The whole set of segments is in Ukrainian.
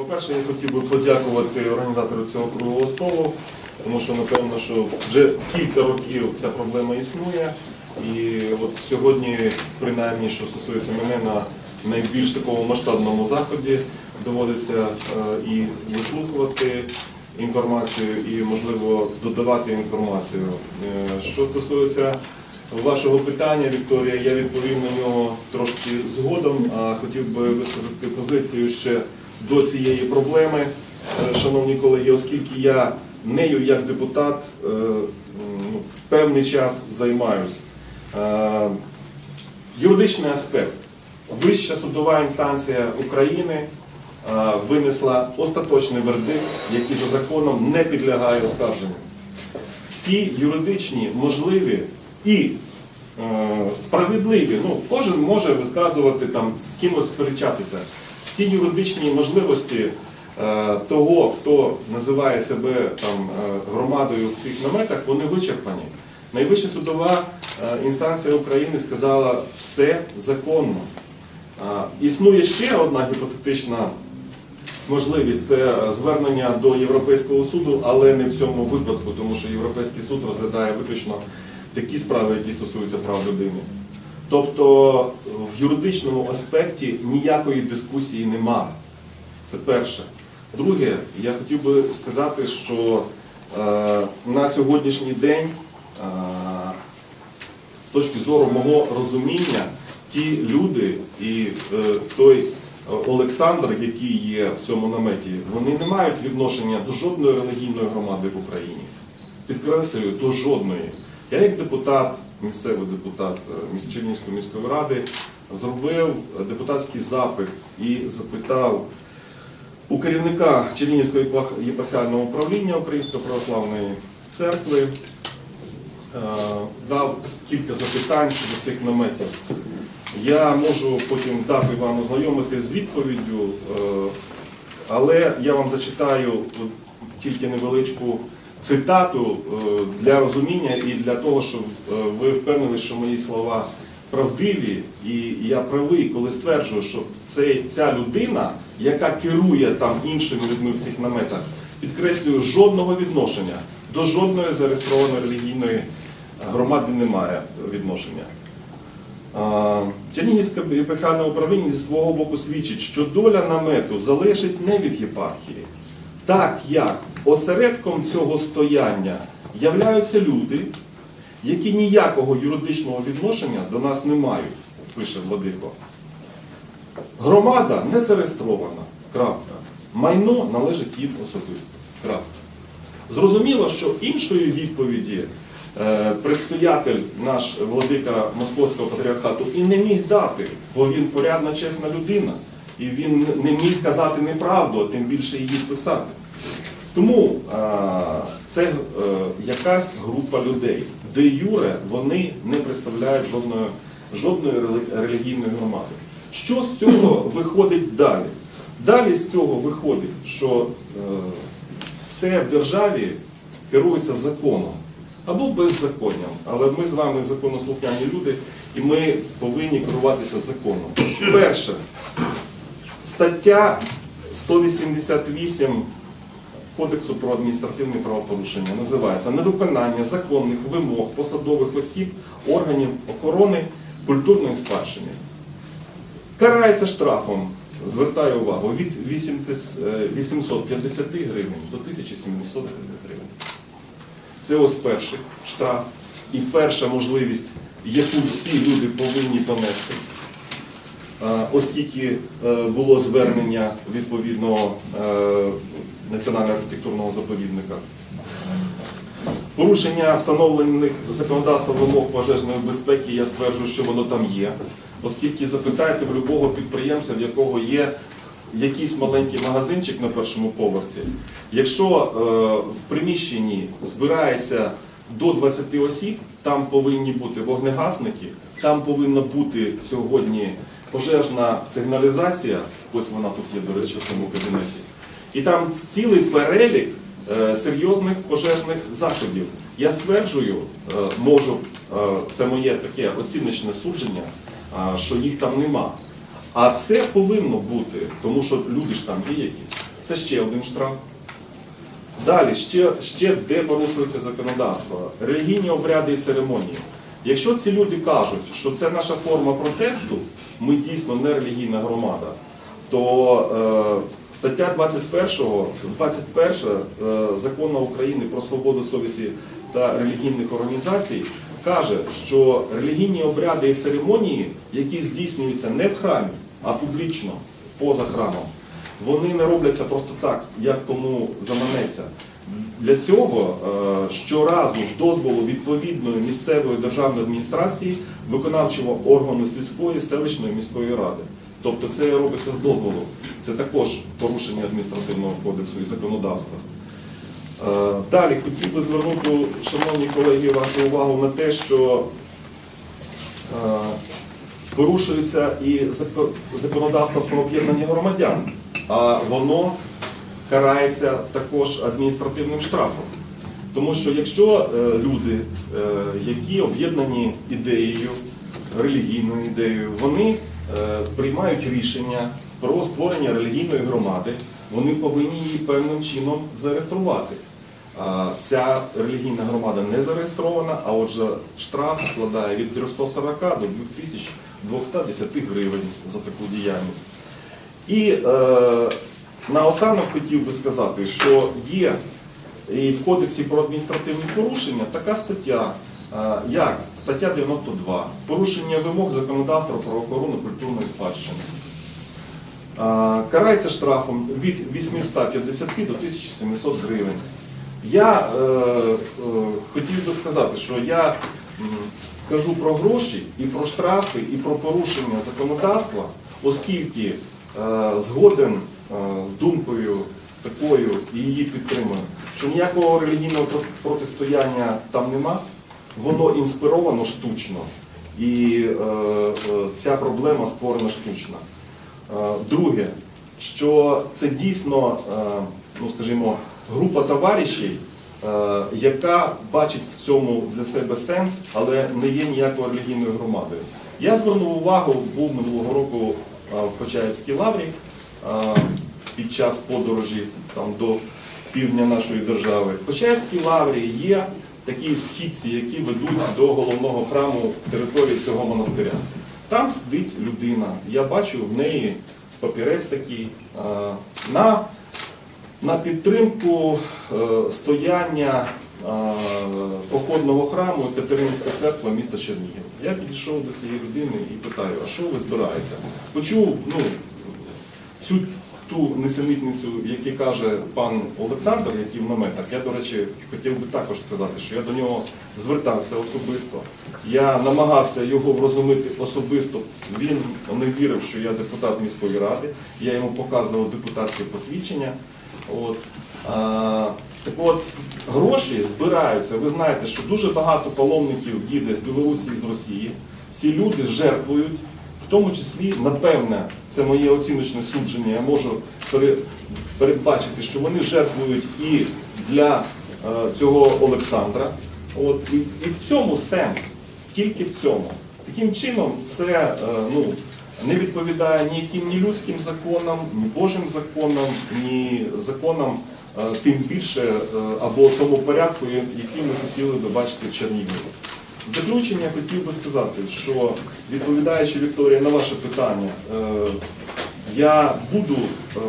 По-перше, я хотів би подякувати організатору цього круглого столу, тому що напевно, що вже кілька років ця проблема існує. І от сьогодні, принаймні, що стосується мене, на найбільш такому масштабному заході доводиться е, і вислухувати інформацію, і можливо додавати інформацію. Е, Що стосується вашого питання, Вікторія, я відповім на нього трошки згодом. А хотів би висказати позицію ще до цієї проблеми, е, шановні колеги, оскільки я нею як депутат е, ну, певний час займаюся. Е, Юридичний аспект. Вища судова інстанція України винесла остаточний вердикт, який за законом не підлягає оскарженню. Всі юридичні можливі і справедливі, ну кожен може висказувати там з кимось сперечатися. Всі юридичні можливості е, того, хто називає себе там е, громадою в цих наметах, вони вичерпані. Найвища судова е, інстанція України сказала все законно. Існує ще одна гіпотетична можливість це звернення до Європейського суду, але не в цьому випадку, тому що Європейський суд розглядає виключно такі справи, які стосуються прав людини. Тобто в юридичному аспекті ніякої дискусії немає. Це перше. Друге, я хотів би сказати, що е, на сьогоднішній день, е, з точки зору мого розуміння, ті люди і е, той Олександр, який є в цьому наметі, вони не мають відношення до жодної релігійної громади в Україні. Підкреслюю, до жодної. Я як депутат, місцевий депутат е, Чернігівської міської ради, зробив депутатський запит і запитав у керівника Чернігівського єпарх- єпархіального управління Української православної церкви, е, дав кілька запитань щодо цих наметів. Я можу потім дати вам ознайомити з відповіддю, е, але я вам зачитаю тільки невеличку цитату е, для розуміння і для того, щоб е, ви впевнили, що мої слова правдиві, і я правий, коли стверджую, що це, ця людина, яка керує там іншими людьми в цих наметах, підкреслюю, жодного відношення до жодної зареєстрованої релігійної громади немає відношення. Чернігівське єпархіальне управління зі свого боку свідчить, що доля намету залежить не від єпархії, так як осередком цього стояння являються люди, які ніякого юридичного відношення до нас не мають, пише Владико. Громада не зареєстрована. Крапка. Майно належить їм особисто. Крапка. Зрозуміло, що іншої відповіді е, предстоятель наш владика Московського патріархату і не міг дати, бо він порядна, чесна людина, і він не міг казати неправду, а тим більше її писати. Тому це е, якась група людей, де Юре вони не представляють жодної, жодної релігійної громади. Що з цього виходить далі? Далі з цього виходить, що е, все в державі керується законом або беззаконням. Але ми з вами законослухняні люди, і ми повинні керуватися законом. Перше, стаття 188 Кодексу про адміністративні правопорушення називається невиконання законних вимог посадових осіб органів охорони культурної спадщини. Карається штрафом, звертаю увагу, від 80, е, 850 гривень до 1700 гривень. Це ось перший штраф і перша можливість, яку всі люди повинні понести. Е, Оскільки е, було звернення відповідного національного архітектурного заповідника. Порушення встановлених законодавством вимог пожежної безпеки, я стверджую, що воно там є. Оскільки запитайте в любого підприємця, в якого є якийсь маленький магазинчик на першому поверсі, якщо е, в приміщенні збирається до 20 осіб, там повинні бути вогнегасники, там повинна бути сьогодні пожежна сигналізація, ось вона тут є, до речі, в цьому кабінеті. І там цілий перелік е, серйозних пожежних заходів. Я стверджую, е, можу, е, це моє таке оціночне судження, що їх там нема. А це повинно бути, тому що люди ж там є якісь. Це ще один штраф. Далі, ще, ще де порушується законодавство. Релігійні обряди і церемонії. Якщо ці люди кажуть, що це наша форма протесту, ми дійсно не релігійна громада, то е, стаття 21, 21 е, закону України про свободу совісті та релігійних організацій каже, що релігійні обряди і церемонії, які здійснюються не в храмі, а публічно, поза храмом, вони не робляться просто так, як кому заманеться. Для цього е, щоразу з дозволу відповідної місцевої державної адміністрації виконавчого органу сільської, селищної міської ради. Тобто це робиться з дозволу. Це також порушення адміністративного кодексу і законодавства. Е, Далі хотів би звернути, шановні колеги, вашу увагу на те, що е, порушується і законодавство про об'єднання громадян, а воно карається також адміністративним штрафом. Тому що якщо е, люди, які об'єднані ідеєю, релігійною ідеєю, вони приймають рішення про створення релігійної громади, вони повинні її певним чином зареєструвати. Ця релігійна громада не зареєстрована, а отже штраф складає від 340 до 2210 гривень за таку діяльність. І е, наостанок хотів би сказати, що є і в Кодексі про адміністративні порушення така стаття, е, як стаття 92 порушення вимог законодавства про охорону культурної спадщини. Карається штрафом від 850 до 1700 гривень. Я е, е, хотів би сказати, що я кажу про гроші і про штрафи, і про порушення законодавства, оскільки е, згоден е, з думкою такою і її підтримую, що ніякого релігійного протистояння там нема, воно інспіровано штучно, і е, е, ця проблема створена штучно. Е, Друге, що це дійсно, ну скажімо, група товаришів, яка бачить в цьому для себе сенс, але не є ніякою релігійною громадою. Я звернув увагу, був минулого року в Почаївській лаврі під час подорожі там, до півдня нашої держави. В Почаївській лаврі є такі східці, які ведуть до головного храму території цього монастиря. Там сидить людина. Я бачу в неї папірець такий е, на, на підтримку е, стояння е, походного храму Катеринська церква міста Чернігів. Я підійшов до цієї людини і питаю, а що ви збираєте? Почув ну, цю ту несенітницю, яку каже пан Олександр, який в наметах, я, до речі, хотів би також сказати, що я до нього звертався особисто. Я намагався його врозумити особисто. Він не вірив, що я депутат міської ради. Я йому показував депутатське посвідчення. От. А, так от, гроші збираються. Ви знаєте, що дуже багато паломників їде з Білорусі і з Росії. Ці люди жертвують в тому числі, напевне, це моє оціночне судження, я можу передбачити, що вони жертвують і для е, цього Олександра. От, і, і в цьому сенс, тільки в цьому. Таким чином, це е, ну, не відповідає ніяким ні людським законам, ні Божим законам, ні законам, е, тим більше, або тому порядку, який ми хотіли би бачити в Чернігові. В заключення хотів би сказати, що відповідаючи Вікторія на ваше питання, е, я буду е,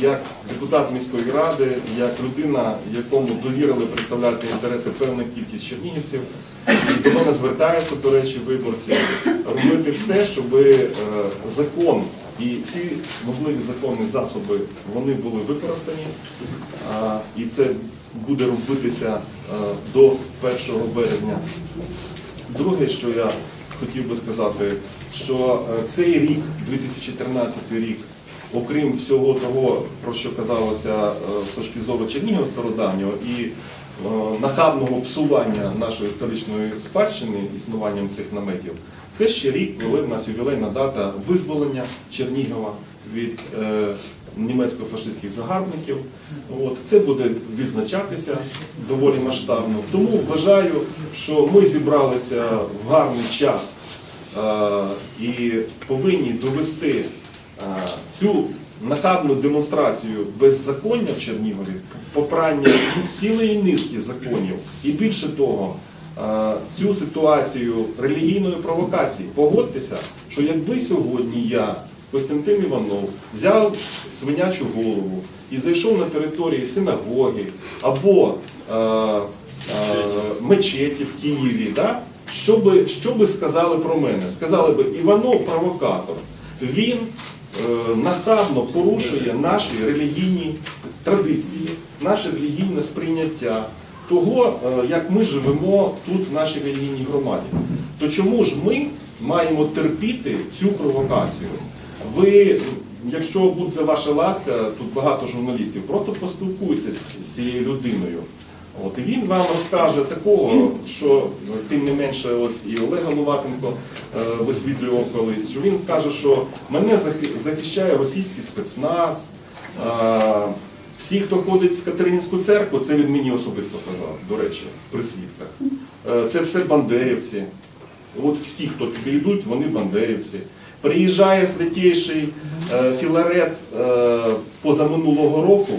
як депутат міської ради, як людина, якому довірили представляти інтереси певна кількість чернігівців, і до мене звертаються, до речі, виборці, робити все, щоб е, закон і всі можливі законні засоби вони були використані. І це буде робитися е, до 1 березня. Друге, що я хотів би сказати, що е, цей рік, 2013 рік, окрім всього того, про що казалося е, з точки зору Чернігова стародавнього і нахабного псування нашої історичної спадщини існуванням цих наметів, це ще рік, коли в нас ювілейна дата визволення Чернігова від німецько-фашистських загарбників. От, це буде відзначатися доволі масштабно. Тому вважаю, що ми зібралися в гарний час е, і повинні довести е, цю нахабну демонстрацію беззаконня в Чернігові, попрання цілої низки законів. І більше того, е, цю ситуацію релігійної провокації. Погодьтеся, що якби сьогодні я, Костянтин Іванов, взяв свинячу голову і зайшов на території синагоги або е, е, мечеті в Києві, да? що, би, що би сказали про мене? Сказали би, Іванов провокатор. Він е, нахабно порушує наші релігійні традиції, наше релігійне сприйняття того, е, як ми живемо тут в нашій релігійній громаді. То чому ж ми маємо терпіти цю провокацію? Ви, якщо буде ваша ласка, тут багато журналістів, просто поспілкуйтесь з цією людиною. От, і він вам розкаже такого, що тим не менше ось і Олег Головатенко е, висвітлював колись, що він каже, що мене захищає російський спецназ. е, всі, хто ходить в Катеринську церкву, це він мені особисто казав, до речі, при свідках. Е, Це все бандерівці. От всі, хто туди йдуть, вони бандерівці. Приїжджає святіший е, Філарет е, позаминулого року.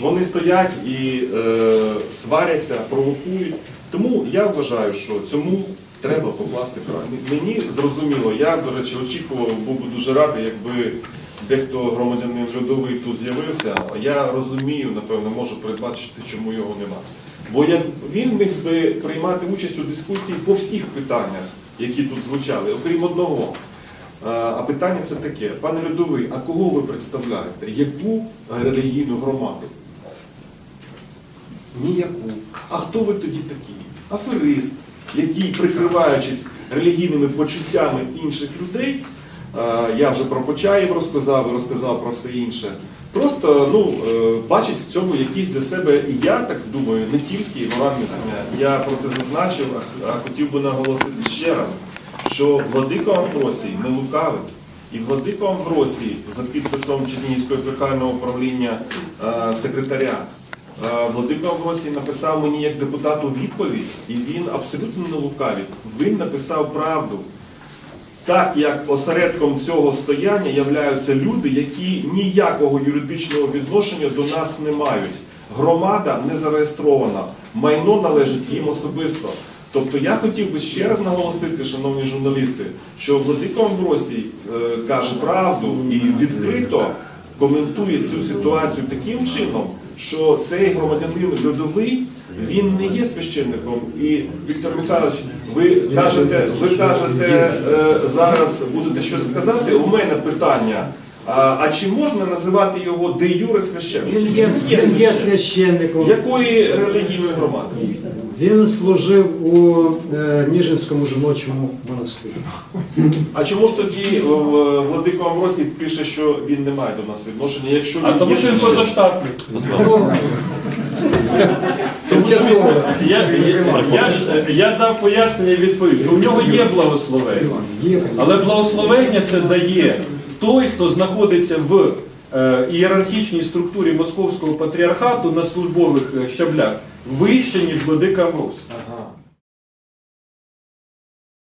Вони стоять і е, сваряться, провокують. Тому я вважаю, що цьому треба покласти край. Мені зрозуміло, я, до речі, очікував, був би дуже радий, якби дехто громадянин льодовий тут з'явився. Я розумію, напевно, можу передбачити, чому його нема. Бо як він міг би приймати участь у дискусії по всіх питаннях, які тут звучали, окрім одного. А а питання це таке, пане Льодовий, а кого ви представляєте? Яку релігійну громаду? Ніяку. А хто ви тоді такі? Аферист, який, прикриваючись релігійними почуттями інших людей, я вже про Почаєв розказав і розказав про все інше. Просто ну, е, бачить в цьому якісь для себе, і я так думаю, не тільки моральне знання. Я про це зазначив, а хотів би наголосити ще раз, що владико Амвросій не лукавить. І владико Амвросій за підписом Чернігівського епархіального управління е, секретаря Е, Владико Амвросій написав мені як депутату відповідь, і він абсолютно не лукавить. Він написав правду. Так як осередком цього стояння являються люди, які ніякого юридичного відношення до нас не мають. Громада не зареєстрована, майно належить їм особисто. Тобто я хотів би ще раз наголосити, шановні журналісти, що Владико Амвросій е, каже правду і відкрито коментує цю ситуацію таким чином, що цей громадянин льодовий він не є священником. І Віктор Михайлович, ви кажете, ви кажете е, зараз будете щось сказати. У мене питання. А, а чи можна називати його де юре священником? Він є, Є він є священником. Якої релігійної громади? Він служив у е, Ніжинському жіночому монастирі. А чому ж тоді е, Владико Амвросій пише, що він не має до нас відношення, якщо він А тому що він позаштатний. Ну, Я, я, я, дав пояснення і відповідь, що у нього є благословення. Але благословення це дає той, хто знаходиться в е, ієрархічній структурі Московського патріархату на службових щаблях вище, ніж владика Русь. Ага.